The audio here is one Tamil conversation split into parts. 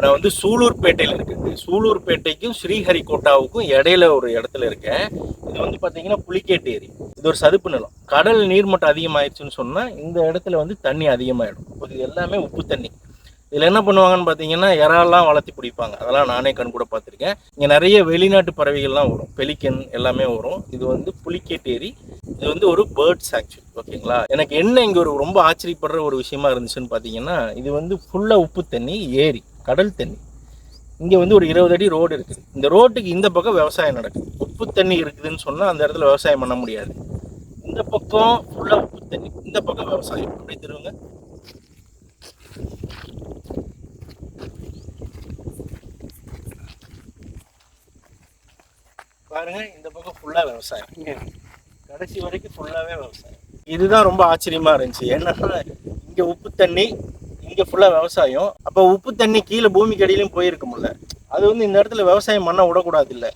இப்போ நான் வந்து சூலூர்பேட்டையில் இருக்கேன். சூலூர்பேட்டைக்கும் ஸ்ரீஹரிகோட்டாவுக்கும் இடையில ஒரு இடத்துல இருக்கேன். இது வந்து பார்த்தீங்கன்னா புலிக்கேட்டு ஏரி. இது ஒரு சதுப்பு நிலம். கடல் நீர்மட்டம் அதிகமாயிடுச்சுன்னு சொன்னால் இந்த இடத்துல வந்து தண்ணி அதிகமாயிடும். இது எல்லாமே உப்பு தண்ணி. இதில் என்ன பண்ணுவாங்கன்னு பார்த்தீங்கன்னா இறாலாம் வளர்த்தி பிடிப்பாங்க. அதெல்லாம் நானே கண் கூட பார்த்துருக்கேன். இங்கே நிறைய வெளிநாட்டு பறவைகள்லாம் வரும். பெலிக்கன் எல்லாமே வரும். இது வந்து புலிக்கேட் ஏரி. இது வந்து ஒரு பேர்ட்ஸ் ஆக்சுவல் ஓகேங்களா? எனக்கு என்ன இங்கே ஒரு ரொம்ப ஆச்சரியப்படுற ஒரு விஷயமா இருந்துச்சுன்னு பார்த்தீங்கன்னா இது வந்து ஃபுல்லாக உப்பு தண்ணி ஏரி. கடல் தண்ணி. இங்கே வந்து ஒரு இருபது அடி ரோடு இருக்குது இந்த ரோட்டுக்கு இந்த பக்கம் விவசாயம் நடக்குது. உப்பு தண்ணி இருக்குதுன்னு சொன்னால் அந்த இடத்துல விவசாயம் பண்ண முடியாது. இந்த பக்கம் ஃபுல்லாக உப்பு தண்ணி. இந்த பக்கம் விவசாயம். அப்படி திருவுங்க பாருங்க இந்த பக்கம் ஃபுல்லா விவசாயம். கடைசி வரைக்கும் ஃபுல்லாவே விவசாயம். இதுதான் ரொம்ப ஆச்சரியமா இருந்துச்சு. ஏன்னா இங்க உப்பு தண்ணி இங்கே ஃபுல்லா விவசாயம். அப்போ உப்பு தண்ணி கீழே பூமிக்கு அடியிலையும் போயிருக்கும்ல. அது வந்து இந்த இடத்துல விவசாயம் பண்ண விடக்கூடாது இல்ல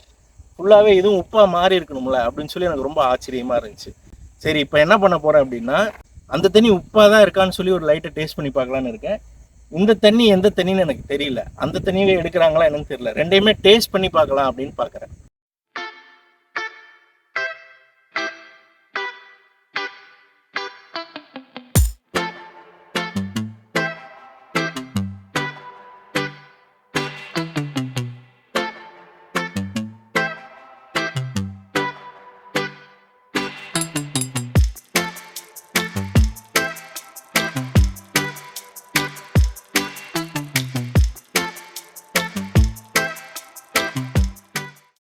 ஃபுல்லாவே இதுவும் உப்பா மாறி இருக்கணும்ல அப்படின்னு சொல்லி எனக்கு ரொம்ப ஆச்சரியமா இருந்துச்சு. சரி இப்போ என்ன பண்ண போறேன் அப்படின்னா அந்த தண்ணி உப்பா தான் இருக்கான்னு சொல்லி ஒரு லைட்டை டேஸ்ட் பண்ணி பார்க்கலான்னு இருக்கேன். இந்த தண்ணி எந்த தண்ணின்னு எனக்கு தெரியல. அந்த தண்ணியில எடுக்கிறாங்களா என்னன்னு தெரியல. ரெண்டையுமே டேஸ்ட் பண்ணி பார்க்கலாம் அப்படின்னு பார்க்குறேன்.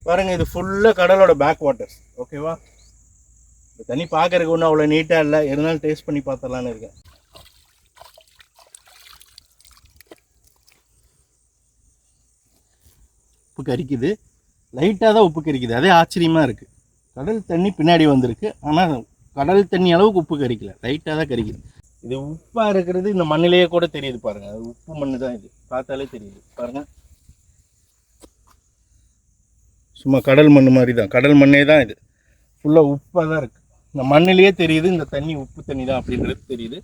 பாருங்க இது ஃபுல்லாக கடலோட பேக் வாட்டர்ஸ் ஓகேவா இந்த தண்ணி பார்க்கறதுக்கு ஒன்றும் அவ்வளோ நீட்டாக இல்லை. இருந்தாலும் டேஸ்ட் பண்ணி பார்த்தலான்னு இருக்கேன். உப்பு கரிக்குது. லைட்டாக தான் உப்பு கரிக்குது. அதே ஆச்சரியமாக இருக்குது கடல் தண்ணி பின்னாடி வந்திருக்கு. ஆனால் கடல் தண்ணி அளவுக்கு உப்பு கரிக்கல. லைட்டாக தான் கரிக்குது. இது உப்பாக இருக்கிறது இந்த மண்ணிலேயே கூட தெரியுது பாருங்கள் அது உப்பு மண்ணு தான் இது. பார்த்தாலே தெரியுது. பாருங்கள் சும்மா கடல் மண் மாதிரி தான் கடல் மண்ணே தான் இது. ஃபுல்லாக உப்பாக தான் இருக்குது இந்த மண்ணிலேயே தெரியுது இந்த தண்ணி உப்பு தண்ணி தான் அப்படின்றது தெரியுது.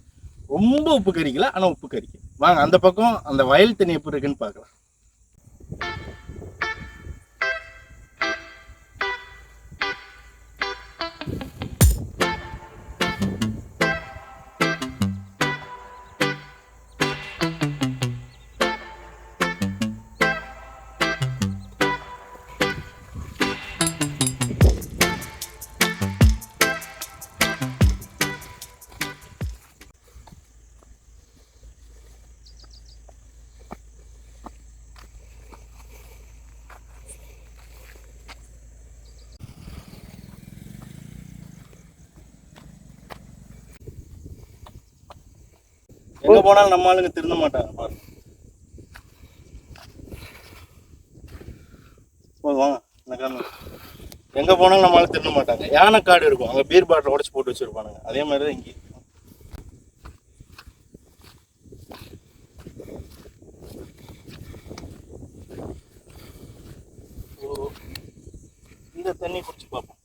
ரொம்ப உப்பு கறிக்கல ஆனால் உப்பு கறிக்கும் வாங்க அந்த பக்கம் அந்த வயல் தண்ணி எப்படி இருக்குன்னு பார்க்கலாம். எங்க போனாலும் நம்ம ஆளுங்க திருந்த மாட்டாங்க பாரு போதும் வாங்க காரணம் போனாலும் நம்ம ஆளு திருந்த மாட்டாங்க. யானை காடு இருக்கும் அங்க பீர் பாட்டில் உடச்சி போட்டு வச்சிருப்பானுங்க. அதே மாதிரி தான் இங்கே ஓ, இந்த தண்ணி குடிச்சு பார்ப்போம்.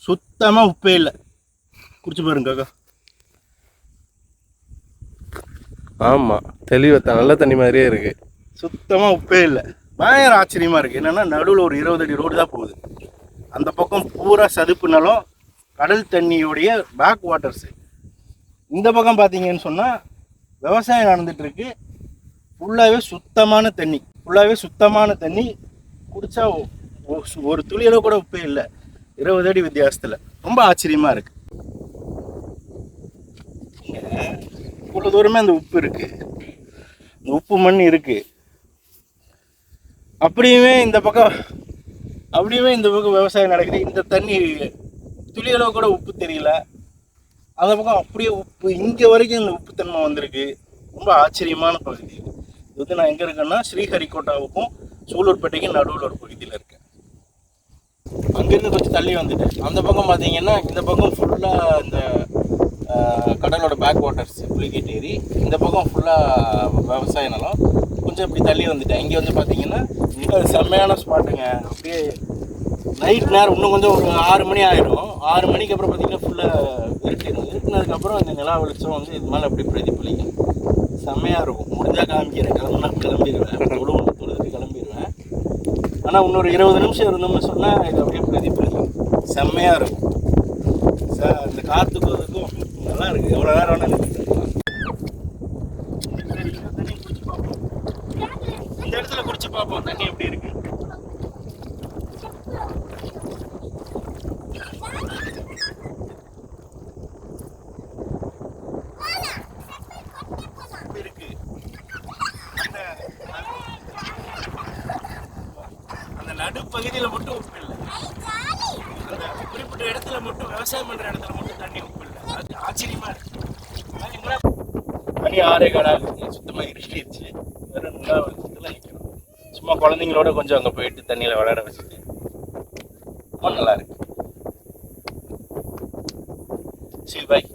சுத்தமா உப்பே இல்லை. குடிச்சு பாருங்க காக்கா. ஆமா தெளிவா த- நல்ல தண்ணி மாதிரியே இருக்கு. சுத்தமா உப்பே இல்லை. பயங்கர ஆச்சரியமா இருக்கு. என்னன்னா நடுவில் ஒரு இருபது அடி ரோடு தான் போகுது. அந்த பக்கம் பூரா சதுப்பு நிலம் கடல் தண்ணியுடைய பேக் வாட்டர்ஸ் இந்த பக்கம் பார்த்தீங்கன்னு சொன்னால் விவசாயம் நடந்துட்டு இருக்கு. ஃபுல்லாகவே சுத்தமான தண்ணி. ஃபுல்லாகவே சுத்தமான தண்ணி ஒ- ஒரு துளியளவு கூட உப்பே இல்லை. இருபது அடி வித்தியாசத்தில். ரொம்ப ஆச்சரியமா இருக்கு. இவ்வளோ தூரமே அந்த உப்பு இருக்கு. இந்த உப்பு மண் இருக்கு. அப்படியுமே இந்த பக்கம் அப்படியுமே இந்த பக்கம் விவசாயம் நடக்குது. இந்த தண்ணி துளியளவு கூட உப்பு தெரியல. அந்த பக்கம் அப்படியே உப்பு இங்கே வரைக்கும் இந்த உப்புத்தன்மை வந்திருக்கு. ரொம்ப ஆச்சரியமான பகுதி. இது இது வந்து நான் எங்கே இருக்கேன்னா ஸ்ரீஹரிகோட்டாவுக்கும் சூலூர்பேட்டைக்கும் நடுவில் ஒரு பகுதியில் இருக்கேன். இங்கேருந்து கொஞ்சம் தள்ளி வந்துட்டு அந்த பக்கம் பார்த்தீங்கன்னா இந்த பக்கம் ஃபுல்லாக இந்த கடலோட பேக் வாட்டர்ஸ் புலிகேட் ஏரி இந்த பக்கம் ஃபுல்லாக விவசாய நிலம். கொஞ்சம் இப்படி தள்ளி வந்துட்டேன் இங்கே வந்து பார்த்தீங்கன்னா செம்மையான ஸ்பாட்டுங்க அப்படியே நைட் நேரம் இன்னும் கொஞ்சம் ஒரு ஆறு மணி ஆயிடும் ஆறு மணிக்கு அப்புறம் பார்த்தீங்கன்னா ஃபுல்லாக இருட்டிடும். இருட்டினதுக்கப்புறம் இந்த நிலா வெளிச்சம் வந்து இது மேலே அப்படி பிரதிபலிக்கும். செம்மையாக இருக்கும். முடிஞ்சால் காமிக்கிறேன். கிளம்புனா கிளம்பிடுவேன். தொழுது கிளம்பி தொழுதுட்டு ஆனால் இன்னொரு இருபது நிமிஷம் இருந்தோம்னு சொன்னால் இது அப்படியே பிரதிபலிக்கும் செம்மையாக இருக்கும். சார் இந்த காற்றுக்கும் இதுக்கும் நல்லா இருக்குது எவ்வளோ நேரம் வேணால் நின்றுட்டு இருக்கலாம். இந்த தண்ணி இந்த இடத்துல குடிச்சு பார்ப்போம். தண்ணி எப்படி இருக்கு எப்படி இருக்கு அந்த பகுதியில் மட்டும் உப்பு இல்லை. அந்த குறிப்பிட்ட இடத்துல மட்டும் விவசாயம் பண்ற இடத்துல மட்டும் தண்ணி உப்பு இல்லை. அது ஆச்சரியமா இருக்கு. மணி ஆறே காலாக சுத்தமாக இருட்டிடுச்சு வெறும் நிலா நிற்கிறோம். சும்மா குழந்தைங்களோட கொஞ்சம் அங்கே போயிட்டு தண்ணியில் விளையாட வச்சுட்டு. ரொம்ப நல்லா இருக்கு. சரி பாய்